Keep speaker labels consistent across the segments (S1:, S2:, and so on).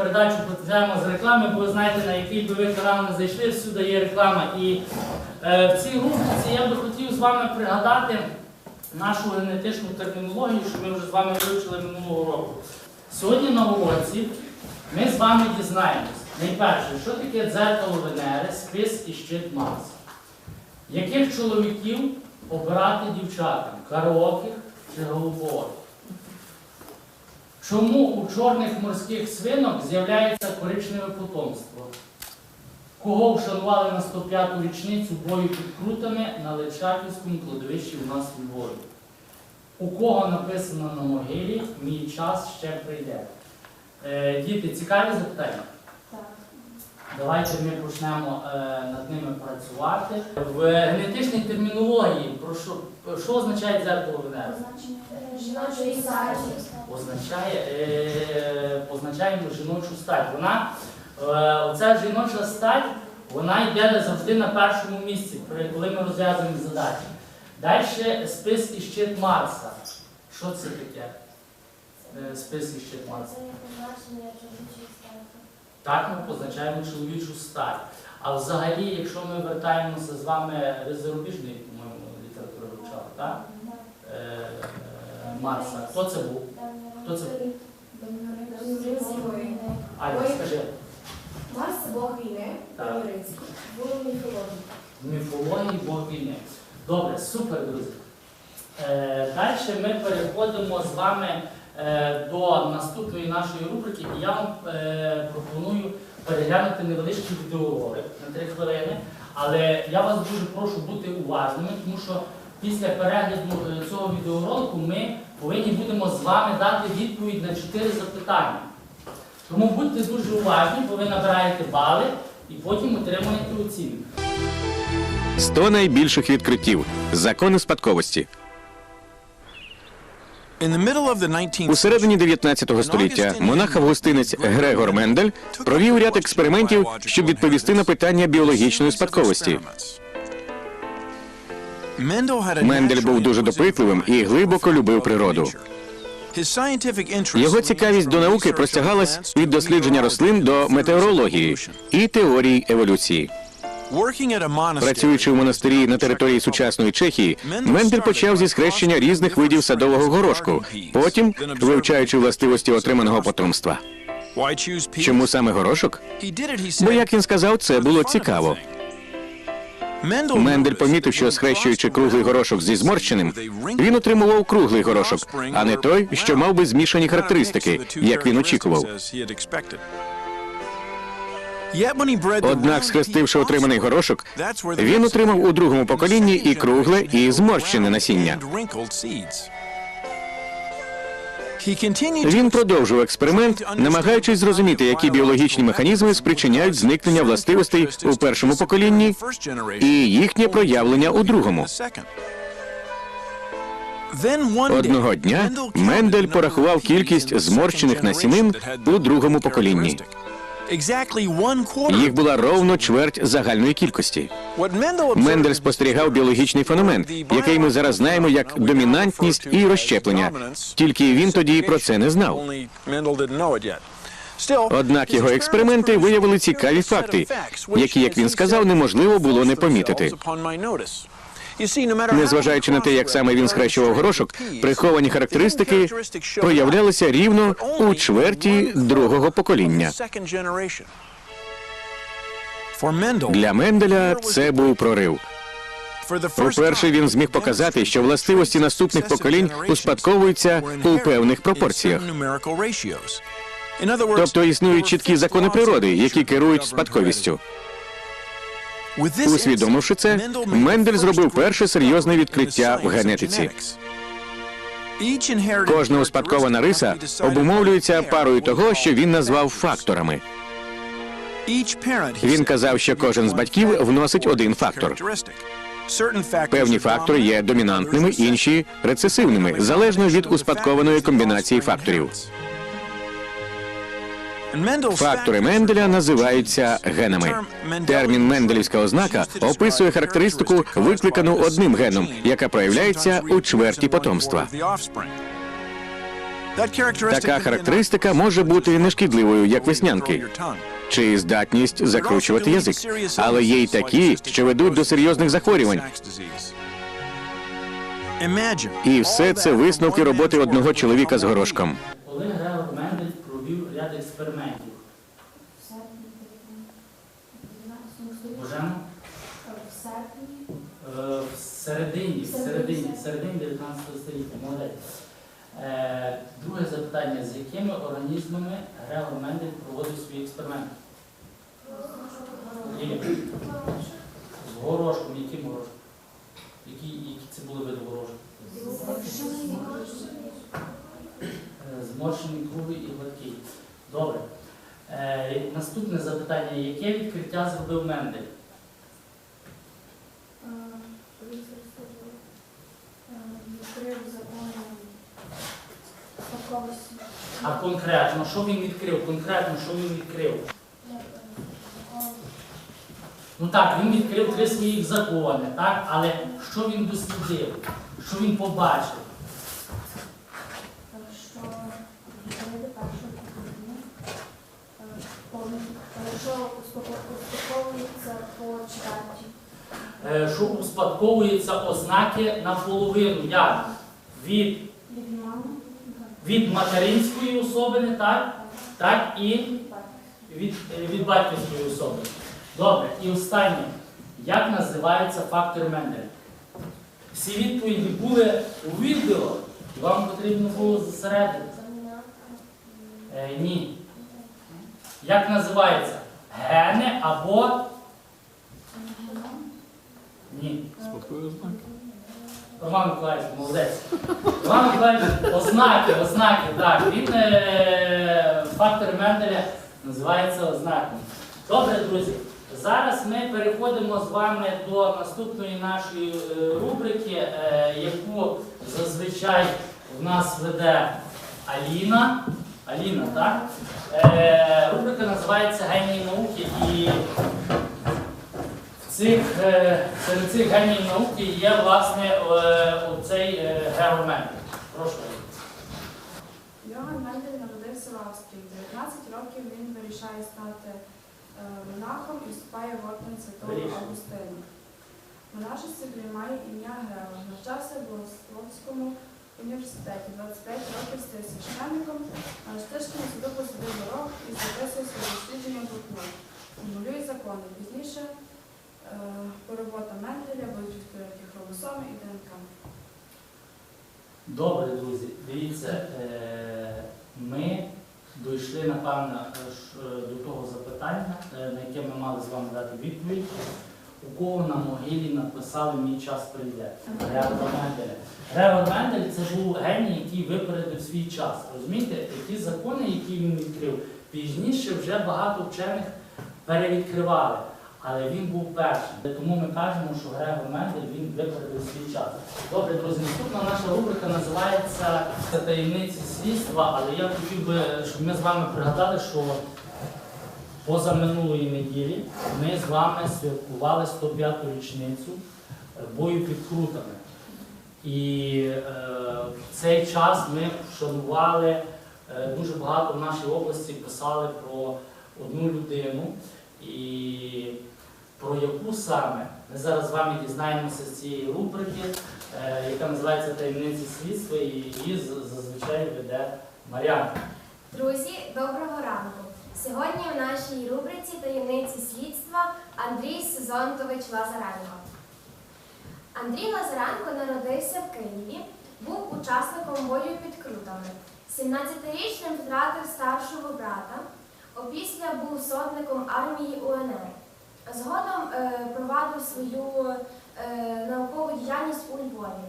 S1: передачу почнемо з реклами, бо ви знаєте, на який би ви канал не зайшли, всюди є реклама. І е, в цій рубриці я би хотів з вами пригадати нашу генетичну термінологію, що ми вже з вами вивчили минулого року. Сьогодні на уроці ми з вами дізнаємось, найперше, що таке дзеркало Венери, спис і щит Марса. Яких чоловіків обирати дівчатам? Караоких чи голубооких? Чому у чорних морських свинок з'являється коричневе потомство? Кого вшанували на 105-ту річницю бою під Крутами на Личаківському кладовищі у нас у Львові? У кого написано на могилі Мій час ще прийде? Е, діти, цікаві запитання?
S2: Так.
S1: Давайте ми почнемо е, над ними працювати. В генетичній термінології про що, означає дзеркало Венери?
S2: Жіночої статі.
S1: означає, е, позначаємо жіночу стать. Вона, е, оця жіноча стать, вона йде завжди на першому місці, коли ми розв'язуємо задачі. Далі спис і щит Марса. Що це таке? Е, Спис і щит Марса.
S2: Це позначення.
S1: Так ми позначаємо чоловічу стать. А взагалі, якщо ми вертаємося з вами ви зарубіжної, так? Е, Марса. Хто це був? Хто це? Аня, скажи.
S3: Марс Бог війни,
S1: Так.
S3: римський, в міфології.
S1: В міфології Бог війни. Добре, супер, друзі. Е, далі ми переходимо з вами е, до наступної нашої рубрики, і я вам пропоную переглянути невеличкий відеоролик на 3 хвилини. Але я вас дуже прошу бути уважними, тому що після перегляду е, цього відеоролику ми повинні будемо з вами дати відповідь на 4 запитання. Тому будьте дуже уважні, бо ви набираєте бали і потім отримуєте оцінку.
S4: 100 найбільших відкриттів. Закони спадковості. У середині 19 століття монах-августинець Грегор Мендель провів ряд експериментів, щоб відповісти на питання біологічної спадковості. Мендель був дуже допитливим і глибоко любив природу. Його цікавість до науки простягалась від дослідження рослин до метеорології і теорії еволюції. Працюючи в монастирі на території сучасної Чехії, Мендель почав зі схрещення різних видів садового горошку, потім вивчаючи властивості отриманого потомства. Чому саме горошок? Бо, як він сказав, це було цікаво. Мендель помітив, що схрещуючи круглий горошок зі зморщеним, він отримував круглий горошок, а не той, що мав би змішані характеристики, як він очікував. Однак, схрестивши отриманий горошок, він отримав у другому поколінні і кругле, і зморщене насіння. Він продовжив експеримент, намагаючись зрозуміти, які біологічні механізми спричиняють зникнення властивостей у першому поколінні і їхнє проявлення у другому. Одного дня Мендель порахував кількість зморщених насінин у другому поколінні. Їх була ровно чверть загальної кількості. Мендель спостерігав біологічний феномен, який ми зараз знаємо як домінантність і розщеплення. Тільки він тоді про це не знав. Однак його експерименти виявили цікаві факти, які, як він сказав, неможливо було не помітити. Незважаючи на те, як саме він схрещував горошок, приховані характеристики проявлялися рівно у чверті другого покоління. Для Менделя це був прорив. Уперше він зміг показати, що властивості наступних поколінь успадковуються у певних пропорціях. Тобто існують чіткі закони природи, які керують спадковістю. Усвідомивши це, Мендель зробив перше серйозне відкриття в генетиці. Кожна успадкована риса обумовлюється парою того, що він назвав факторами. Він казав, що кожен з батьків вносить один фактор. Певні фактори є домінантними, інші рецесивними, залежно від успадкованої комбінації факторів. Фактори Менделя називаються генами. Термін Менделівська ознака описує характеристику, викликану одним геном, яка проявляється у чверті потомства. Така характеристика може бути нешкідливою, як веснянки, чи здатність закручувати язик, але є й такі, що ведуть до серйозних захворювань. І все це висновки роботи одного чоловіка з горошком.
S1: Олег Грегор Мендель провів ряд експериментів.
S2: В серпні, в 19 столітті. В серпні.
S1: Е, В середині, в середині, в середині 19 століття, молодець. Е, Друге запитання: з якими організмами Грегор Мендель проводив свої експерименти? Лілія, З горошком, яким горошком? Які, які це були види горошку? Е, Зморщений, круглий і гладкий. Добре. Е, Наступне запитання: яке відкриття зробив Мендель?
S2: Відкрив закони.
S1: А конкретно, що він відкрив? Конкретно, що він відкрив? Ну так, він відкрив три своїх закони, так? Але що він дослідив? Що він побачив?
S2: Що відкрили першу кухню. Що успокоюється по чверті.
S1: Е, Що успадковуються ознаки наполовину. Як? Від,
S2: Від
S1: материнської особини, так? Так і від, е, від батьківської особи. Добре, і останнє. Як називається фактор Менделя? Всі відповіді були у відео, вам потрібно було зосередитися. Е, ні. Як називається? Гени або. Ні. Роман Миколаївич, молодець. Роман Миколаївич, ознаки, ознаки, так. Він е, фактор Менделя називається ознаками. Добре, друзі. Зараз ми переходимо з вами до наступної нашої е, рубрики, е, яку зазвичай в нас веде Аліна. Аліна, так? Е, рубрика називається Генії науки і цих, е, серед цих геніїв науки є власне е, оцей е, Мендель. Прошу.
S3: Йоган Мендель народився в Австрії. 19 років він вирішає стати монахом і вступає в орден Святого. Августина. Монашество приймає ім'я Грегор. Навчався в Богословському університеті. 25 років стає священником, а Штишкому суду посадив дорог і записує своє дослідження блокнот. Формулює закони. Пізніше е, поробота Менделя будуть відкриті хромосоми і ДНК.
S1: Добре, друзі, дивіться, е, ми дійшли, напевно, е, до того запитання, на яке ми мали з вами дати відповідь. У кого на могилі написали мій час прийде? Грегор Менделя. Грегор Мендель це був геній, який випередив свій час. Розумієте, ті закони, які він відкрив, пізніше вже багато вчених перевідкривали. Але він був першим. Тому ми кажемо, що Грегор Мендель він випередив свій час. Добре, друзі, наступна наша рубрика називається таємниці слідства, але я хотів би, щоб ми з вами пригадали, що поза минулої неділі ми з вами святкували 105-ту річницю бою під крутами. І е, в цей час ми вшанували е, дуже багато в нашій області писали про одну людину. І про яку саме ми зараз з вами дізнаємося з цієї рубрики, е, яка називається Таємниці слідства, і її зазвичай веде Мар'яна.
S2: Друзі, доброго ранку! Сьогодні в нашій рубриці таємниці слідства Андрій Сезонтович Лазаренко. Андрій Лазаренко народився в Києві, був учасником бою під Крутами. 17-річним втратив старшого брата, опісля був сотником армії УНР. Згодом е, провадив свою е, наукову діяльність у Львові.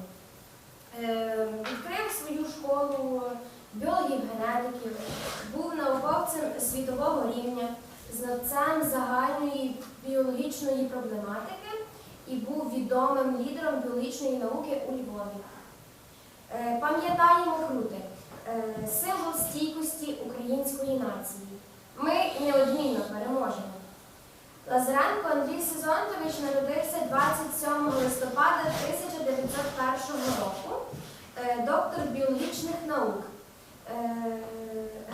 S2: Е, відкрив свою школу біологів-генетиків, був науковцем світового рівня, знавцем загальної біологічної проблематики і був відомим лідером біологічної науки у Львові. Пам'ятаємо крути, символ стійкості української нації. Ми неодмінно переможемо. Лазаренко Андрій Сезонтович народився 27 листопада 1901 року, е, доктор біологічних наук. е,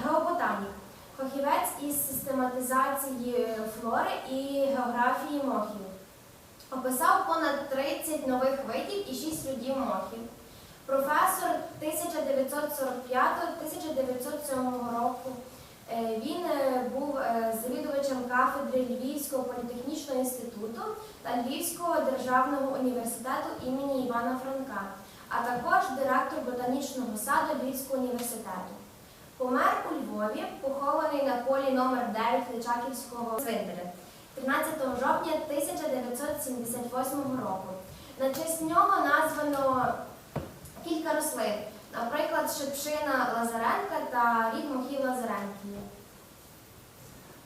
S2: геоботанік, фахівець із систематизації флори і географії мохів. Описав понад 30 нових видів і 6 родів мохів. Професор 1945-1907 року. Е, Він е, був е, завідувачем кафедри Львівського політехнічного інституту та Львівського державного університету імені Івана Франка, а також директор ботанічного саду Львівського університету. Помер у Львові, похований на полі номер 9 Личаківського цвинтаря 13 жовтня 1978 року. На честь нього названо кілька рослин, наприклад, шипшина Лазаренка та рід мохів Лазаренків.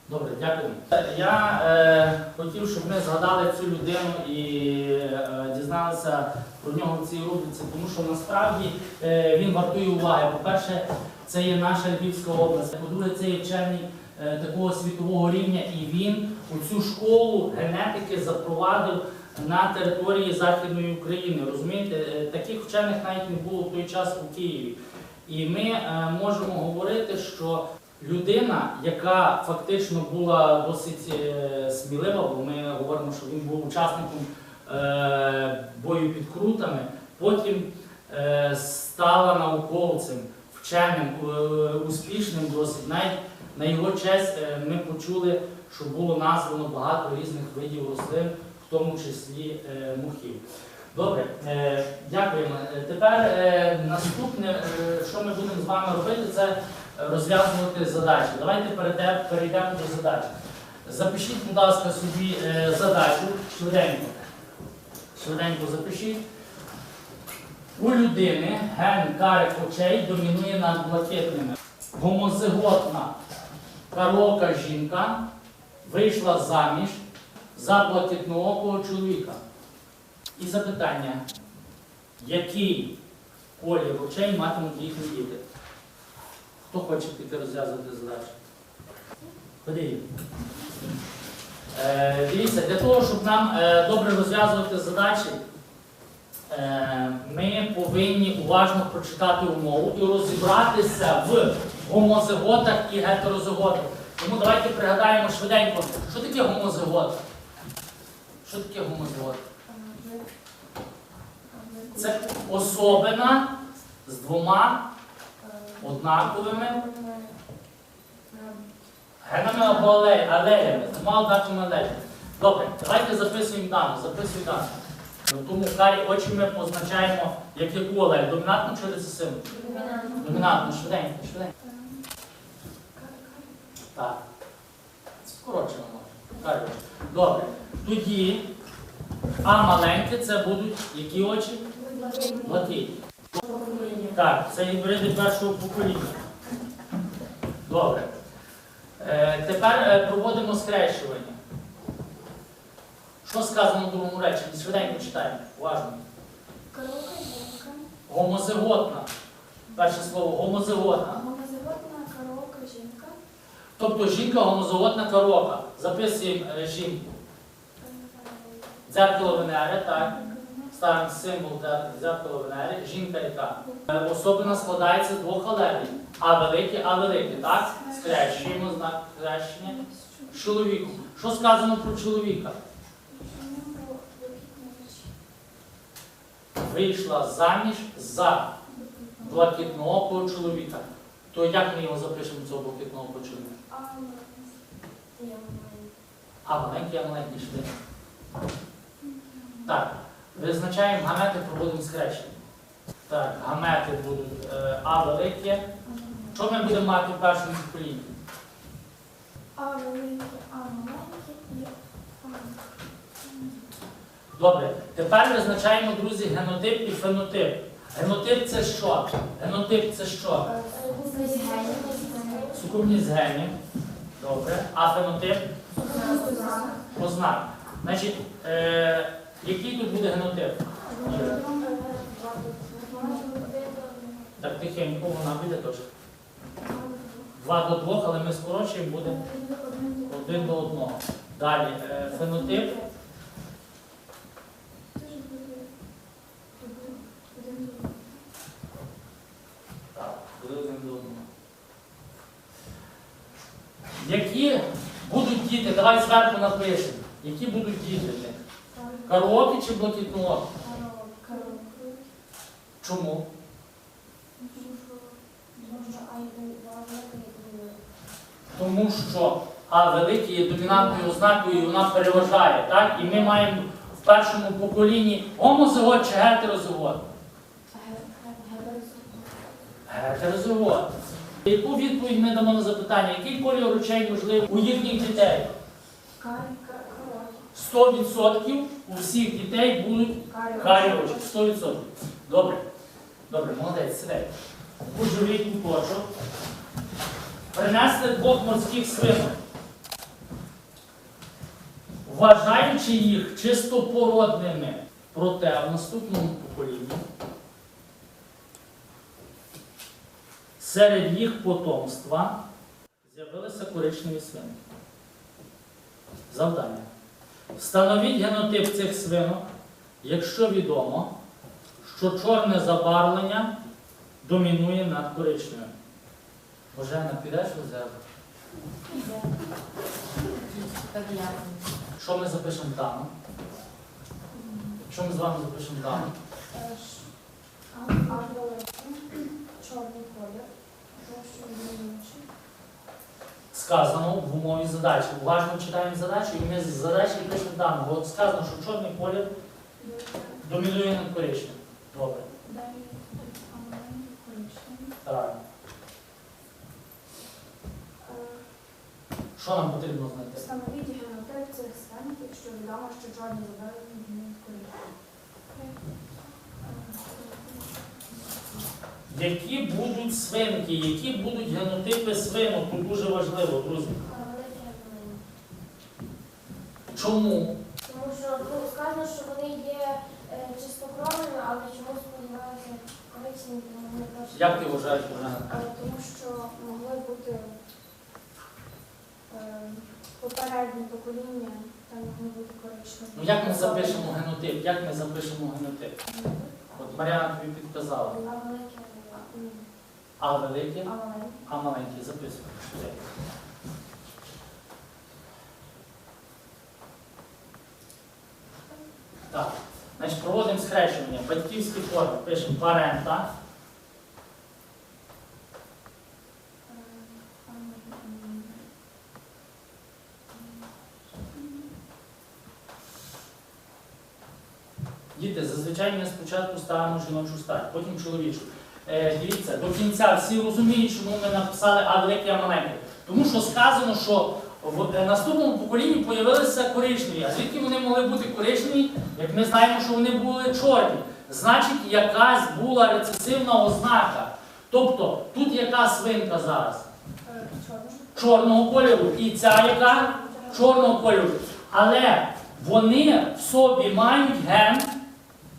S1: Добре, дякую. Я е, хотів, щоб ми згадали цю людину і е, дізналися про нього в цій рубриці, тому що насправді е, він вартує уваги. По-перше, це є наша Львівська область. По-друге, це є вчений е, такого світового рівня, і він у цю школу генетики запровадив на території Західної України. Розумієте, Е, таких вчених навіть не було в той час у Києві. І ми е, можемо говорити, що людина, яка фактично була досить е, смілива, бо ми говоримо, що він був учасником бою під крутами, потім стала науковцем, вченим, успішним досить. Навіть на його честь ми почули, що було названо багато різних видів рослин, тому числі е, мухів. Добре, е, дякуємо. Е, Тепер наступне, що ми будемо з вами робити, це розв'язувати задачі. Давайте перейдемо, до задач. Запишіть, будь ласка, собі задачу швиденько. Швиденько запишіть. У людини ген карих очей домінує над блакитними. Гомозиготна карока жінка вийшла заміж за блакитноокого чоловіка. І запитання, який колір очей матимуть їхні діти? Хто хоче піти розв'язувати задачу? Ходіть. Е, дивіться, для того, щоб нам е, добре розв'язувати задачі, е, ми повинні уважно прочитати умову і розібратися в гомозиготах і гетерозиготах. Тому давайте пригадаємо швиденько, що таке гомозигот? Що таке гомозигот? Це особина з двома однаковими генами або але- алеями, з двома однаковими алеями. Добре, давайте записуємо дану, записуємо дану. Ну, Тому карі очі ми позначаємо як яку алею? Домінантну чи рецесивну? Домінантну, швиденько, швиденько. Так. Скорочено Добре. Тоді А маленькі це будуть які очі? Блакитні. Так, це гібриди першого покоління. Добре. Е, тепер е, проводимо скрещування. Що сказано в другому реченні? Швиденько читаємо. Уважно. Гомозиготна. Перше слово гомозиготна.
S3: Гомозиготна коровка жінка.
S1: Тобто жінка гомозиготна корока. Записуємо е, жінку. Дзеркало Венери, так. Ставимо символ дзеркало Венери. Жінка яка? Е, Особина складається з двох алегій. А велике, А велике, так? Скрещуємо знак скрещення. Чоловіку. Що сказано про чоловіка? Вийшла заміж за блакитноокого чоловіка. То як ми його запишемо, цього блакитноокого чоловіка? А маленький, а маленький швидко. Так, визначаємо гамети, проводимо скрещення. Так, гамети будуть е, А велике. Що ми будемо мати в першому поколінні?
S3: А велике, а маленьке і а.
S1: Добре, тепер визначаємо, друзі, генотип і фенотип. Генотип це що? Генотип це що? Сукупність генів. Добре. А фенотип? Ознак. Значить, е, який тут буде генотип? Так тихенько вона буде теж. Два до двох, але ми скорочуємо, буде один до одного. Далі е, фенотип. Так, буде один до одного. Які будуть діти? Давай зверху напишемо. Які будуть діти? в них? Караоке чи блакитноокі? Чому? Тому що А великий є домінантною ознакою і вона переважає. Так? І ми маємо в першому поколінні гомозигот чи гетерозигот? Гетерозигот. Яку відповідь ми дамо на запитання, який колір очей можливий у їхніх дітей? 100% у всіх дітей будуть карі очі. 100%. Добре. Добре, молодець, сідай. Кужовий куточок. Принесли двох морських свинок. Вважаючи їх чистопородними, проте в наступному поколінні серед їх потомства з'явилися коричневі свинки. Завдання. Встановіть генотип цих свинок, якщо відомо, що чорне забарвлення домінує над коричневим. Божена, підеш резерв? Що ми запишемо там? Що ми з вами запишемо там?
S2: Чорний колір.
S1: Сказано в умові задачі. Уважно читаємо задачу і ми з задачі пишемо там. Бо сказано, що чорний колір домінує над коричневим. Добре. Так. Що нам потрібно знайти?
S3: Встановіть генотип цих свинок, якщо відомо, що чорні забарвлені змінюють колір.
S1: Які будуть свинки, які будуть генотипи свинок? Тут дуже важливо, друзі. Чому?
S2: Тому що ну, сказано, що вони є е, чистокровними, але чомусь сподіваюся тому вони точно.
S1: Як ти вважаєш, Божена?
S3: Е, Тому що могли бути е, попередні покоління, там могли бути коричневі.
S1: Ну як ми запишемо генотип? Як ми запишемо генотип? От Мар'яна тобі підказала.
S2: А великі ні.
S1: А великі,
S2: А маленькі?
S1: записуємо. Так. Значить, проводимо схрещування. Батьківські форми. Пишемо парента. Діти, зазвичай ми спочатку ставимо жіночу стать, потім чоловічу. Е, дивіться, до кінця всі розуміють, чому ми написали А велике, а. Тому що сказано, що в е, наступному поколінні з'явилися коричневі. А звідки вони могли бути коричневі, як ми знаємо, що вони були чорні? Значить, якась була рецесивна ознака. Тобто, тут яка свинка зараз? Чорного кольору. І ця яка? Чорного кольору. Але вони в собі мають ген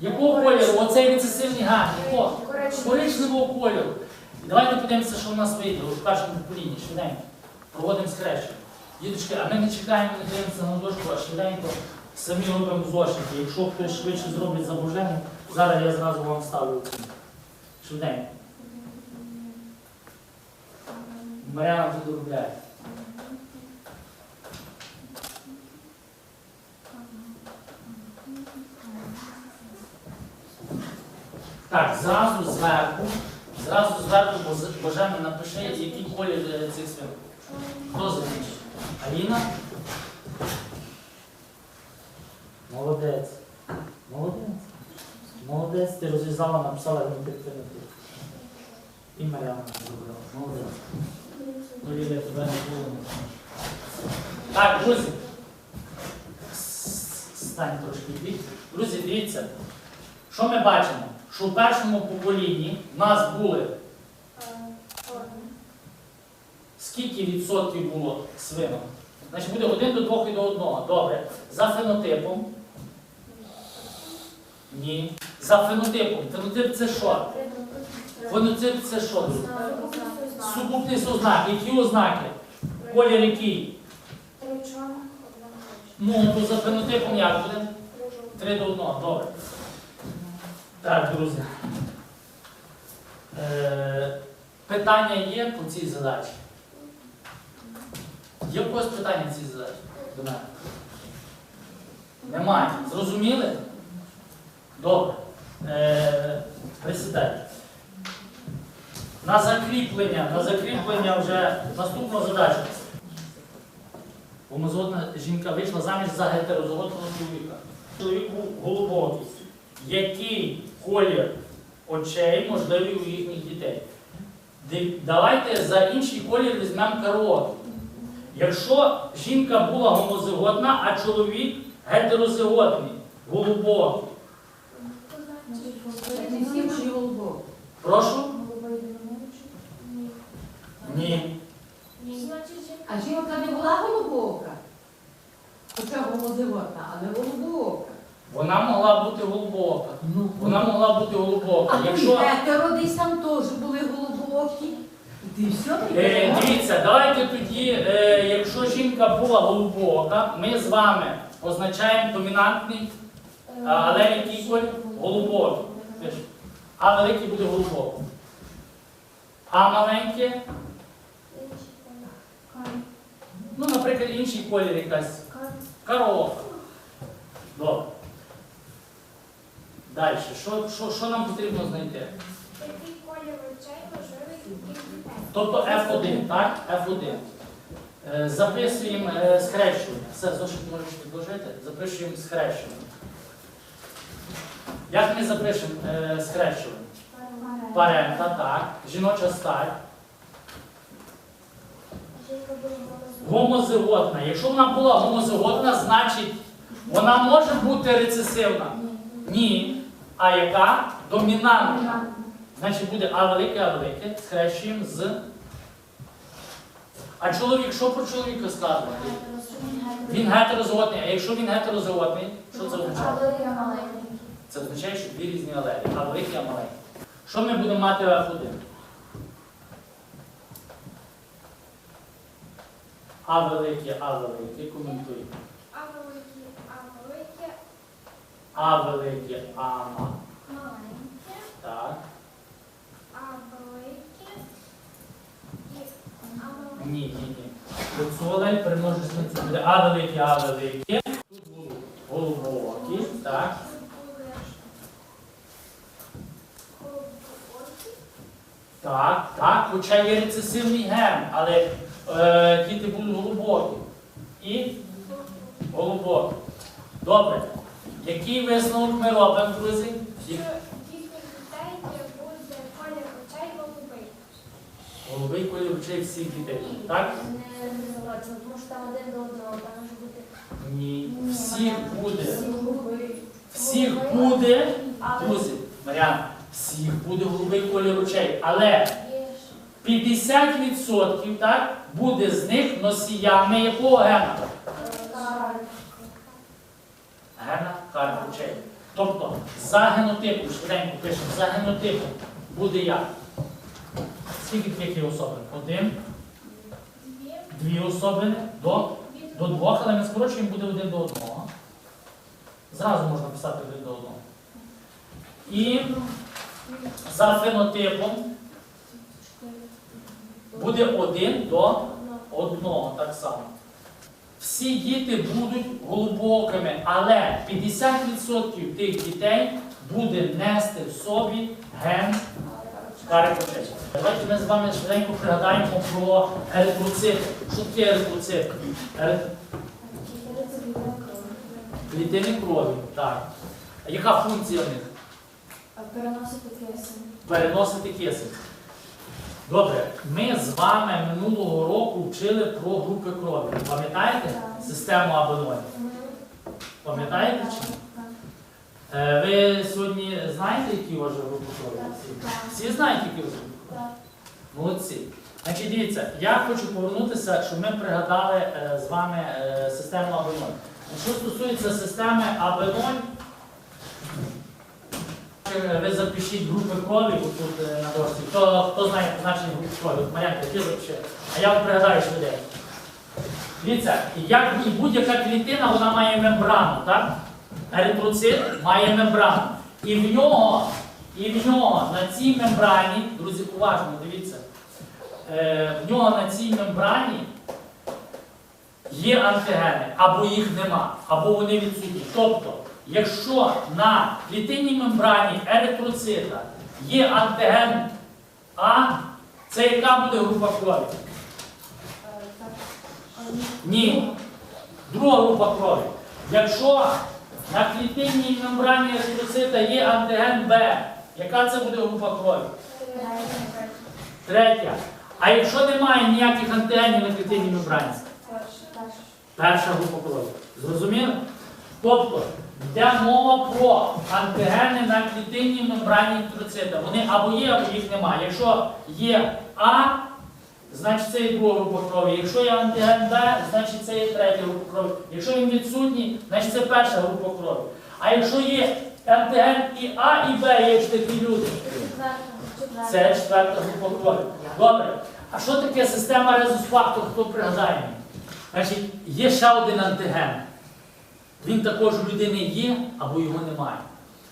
S1: якого кольору? Оцей рецесивний ген. Якого? Коричневого кольору. Давайте подивимося, що в нас вийде у першому поколінні, швиденько. Проводимо скрещення. Діточки, а ми не чекаємо, не дивимося на дошку, а швиденько самі робимо зошити. Якщо хтось швидше зробить за Божену, зараз я зразу вам ставлю оцінку. Швиденько. Мар'яна вже доробляє. Так, зразу зверху, зразу зверху Божена напиши, який колір е, цих свинок. Хто закінчив? Аліна? Молодець. Молодець. Молодець, ти розв'язала, написала альтернативу. І Мар'яна зробила. Молодець. Ну, тебе не було. Так, друзі. Стань трошки. Друзі, дивіться. Що ми бачимо? Що в першому поколінні в нас були скільки відсотків було свинок? Значить буде 1 до 2 і до 1. Добре. За фенотипом? Ні. За фенотипом. Фенотип це що? Фенотип це що? Сукупність ознак. Які ознаки? Колір який? Ну, то за фенотипом як буде?
S2: Три
S1: 3 до 1. Добре. Так, друзі. Е, питання є по цій задачі? Є в когось питання ці задачі до мене? Немає. Зрозуміли? Добре. Е, присідайте. На закріплення, на закріплення вже наступна задача. Гомозгодна жінка вийшла заміж за гетерозгодного чоловіка. Чоловік був голубокий. Який колір очей можливий у їхніх дітей? Давайте за інший колір візьмемо кароту. Якщо жінка була гомозиготна, а чоловік гетерозиготний, голубокий. Прошу? Ні.
S5: А жінка не була голубока. Хоча гомозиготна, а не голубока.
S1: Вона могла бути голубока.
S5: Ну,
S1: Вона могла бути голубока.
S5: А
S1: Якщо.
S5: гетеро десь там теж були голубокі. І ти все
S1: Е, дивіться, давайте тоді, е, якщо жінка була голубока, ми з вами позначаємо домінантний, а, але який колір? Голубокий. Пиш. А великий буде голубокий. А маленьке, ну, наприклад, інший колір якась. Коровка. Добре. Далі. Що, що, що нам потрібно знайти?
S2: Який колір очей?
S1: Тобто F1, так? F1. Е, Записуємо е, схрещування. Все, зошит можеш відложити. Запишуємо схрещування. Як ми запишемо е, схрещування? Парента, так. Жіноча стать. Гомозиготна. Якщо вона була гомозиготна, значить вона може бути рецесивна. Ні. А яка? Домінантна. Значить буде А велике, А велике. Схрещуємо з. А чоловік, що про чоловіка сказано? Він гетерозиготний. А якщо він гетерозиготний, що це означає?
S2: Маленький.
S1: Це означає, що дві різні алелі. А великі, а маленькі. Що ми будемо мати в F1? А велике, А велике. Коментуй.
S2: А великі, а великі,
S1: А велике, А ма.
S2: маленькі,
S1: Так.
S2: а великі і а маленькі.
S1: Ні, ні, ні. Примножиш на ці буде А велике, А велике. Тут будуть голубокі. Так. Так, так, хоча є рецесивний ген, але е, діти будуть голубокі. І голубокі. Добре. Який висновок ми робимо, друзі?
S2: Що їхніх дітей буде колір очей голубий.
S1: Голубий колір очей всіх дітей. Так?
S2: Тому що там один до одного, там може бути
S1: Ні. Всіх буде. Всіх буде, друзі, Мар'яна, всіх буде голубий колір очей. Але 50% так, буде з них носіями якого гена? Гена карт очей. Тобто за генотипом, швиденько пишемо, за генотипом буде як? Скільки таких є? Один,
S2: дві,
S1: особини до, до двох, але ми скорочуємо буде один до одного. Зразу можна писати один до одного. І за фенотипом буде один до
S2: одного.
S1: так само. Всі діти будуть голубокими, але 50% тих дітей буде нести в собі ген кари очей. Давайте ми з вами швиденько пригадаємо про еритроцити. Що таке еритроцит? Ери- Клітини крові. Так. А яка функція в них?
S2: Переносити кисень.
S1: переносити кисень. Добре, ми з вами минулого року вчили про групи крові. Пам'ятаєте систему АБ0? Пам'ятаєте чи ні? Ви сьогодні знаєте, які же групи? Всі? Знають, які вас групи?
S2: Так.
S1: Молодці. Значить, дивіться, я хочу повернутися, щоб ми пригадали е, з вами е, систему АБ0. Що стосується системи АБ0, е, ви запишіть групи крові тут е, на дошці. Хто, хто знає позначення групи крові? От Марянка, ти запиши. А я вам пригадаю швиденько. Дивіться, як будь-яка клітина, вона має мембрану, так? Еритроцит має мембрану. І в нього, і в нього на цій мембрані, друзі, уважно, дивіться, е, в нього на цій мембрані є антигени, або їх нема, або вони відсутні. Тобто, якщо на клітинній мембрані еритроцита є антиген А, це яка буде група крові? Ні. Друга група крові. Якщо на клітинній мембрані еритроцита є антиген Б, яка це буде група крові? Третя. А якщо немає ніяких антигенів на клітинній мембрані? Перша група крові. Зрозуміли? Тобто йде мова про антигени на клітинній мембрані еритроцита. Вони або є, або їх немає. Якщо є А, значить це є друга група крові. Якщо є антиген Б, значить це є третя група крові. Якщо він відсутній, значить це перша група крові. А якщо є антиген і А, і Б, є ж такі люди. Це четверта група крові. Добре. А що таке система резус-фактор, хто пригадає? Значить, є ще один антиген. Він також у людини є або його немає.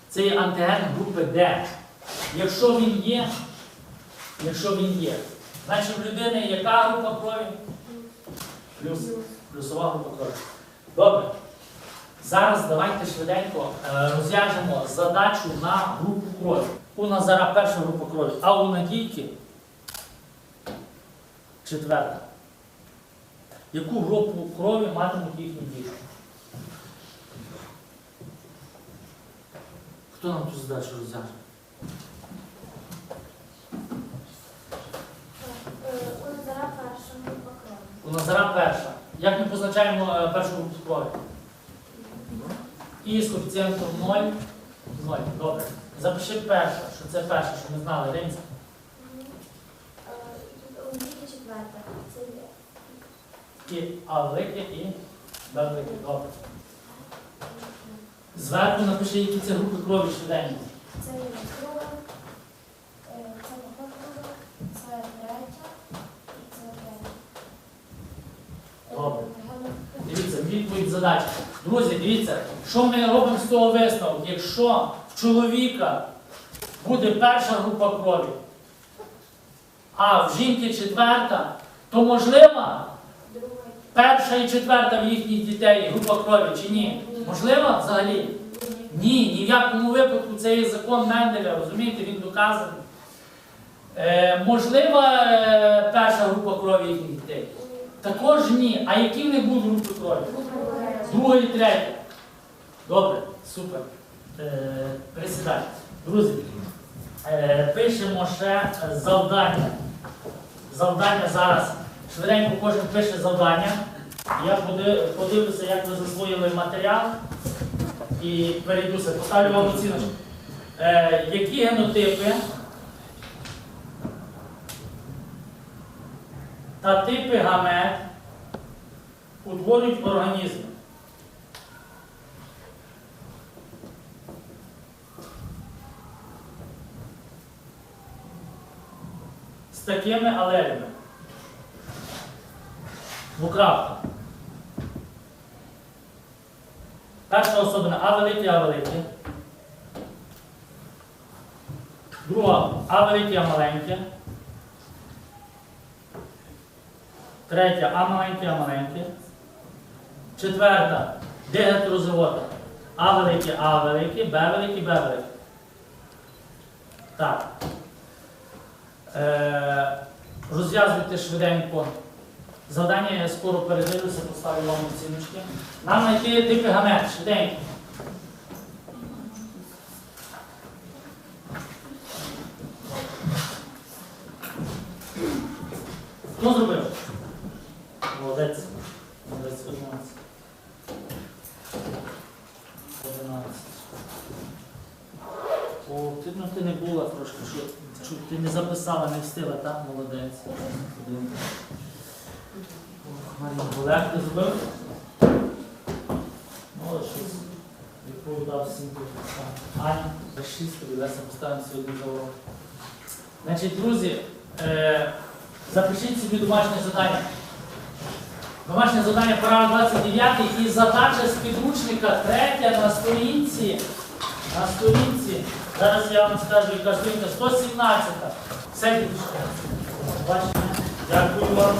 S1: Це є антиген групи Д. Якщо він є, якщо він є, значить в людини яка група крові? Плюс. Плюсова група крові. Добре. Зараз давайте швиденько е, розв'яжемо задачу на групу крові. У Назара перша група крові, а у Надійки четверта. Яку групу крові матимуть їхні діти? Хто нам цю задачу розв'яже? У Назара перша. Як ми позначаємо е, першу групу крові? І з коефіцієнтом 0. 0. Добре. Запиши перша, що це перша, що ми знали. Римська. І А велике і Б велике. Добре. Зверху напиши, які це групи крові швиденько.
S2: Це є друга, е, це друга, це третя і це третя. Е,
S1: Добре.
S2: Ганна-
S1: Дивіться, задачі. Друзі, дивіться, що ми робимо з того висновку? Якщо в чоловіка буде перша група крові, а в жінки четверта, то можлива перша і четверта в їхніх дітей група крові чи ні? Можливо взагалі? Ні, ні в якому випадку це є закон Менделя, розумієте, він доказаний. Е, можлива е, перша група крові їхніх дітей? Також ні. А які в них будуть групи крові? Друга і третя. Добре, супер. Е, присідай. Друзі, е, пишемо ще завдання. Завдання зараз. Швиденько кожен пише завдання. Я подивлюся, як ви засвоїли матеріал і перейдуся. Поставлю вам оціночку. Е, які генотипи та типи гамет утворюють організми? З такими алелями. Двокрапка. Перша особина А велике, А велике. Друга А велике, А маленьке. Третя А маленьке, А маленьке. Четверта Д гетерозигота. А велике, А велике, Б велике, Б велике. Так. Е, розв'язуйте швиденько. Завдання я скоро передивлюся, поставлю вам оціночки. Нам знайти типи гамет, швиденько. Хто зробив? Молодець. Молодець, 11. 11. О, ти, ну, ти не була трошки, що, що ти не встигла, так? Молодець. Олег, ти зробив? Молодець, відповідав всім підписам. Аня, 6 тобі Леся поставимо сьогодні за. Значить, друзі, е, запишіть собі домашнє завдання. Домашнє завдання параграф 29 і задача з підручника третя на сторінці. На сторінці. Зараз я вам скажу, яка сторінка 117. Все, більше. Дякую вам.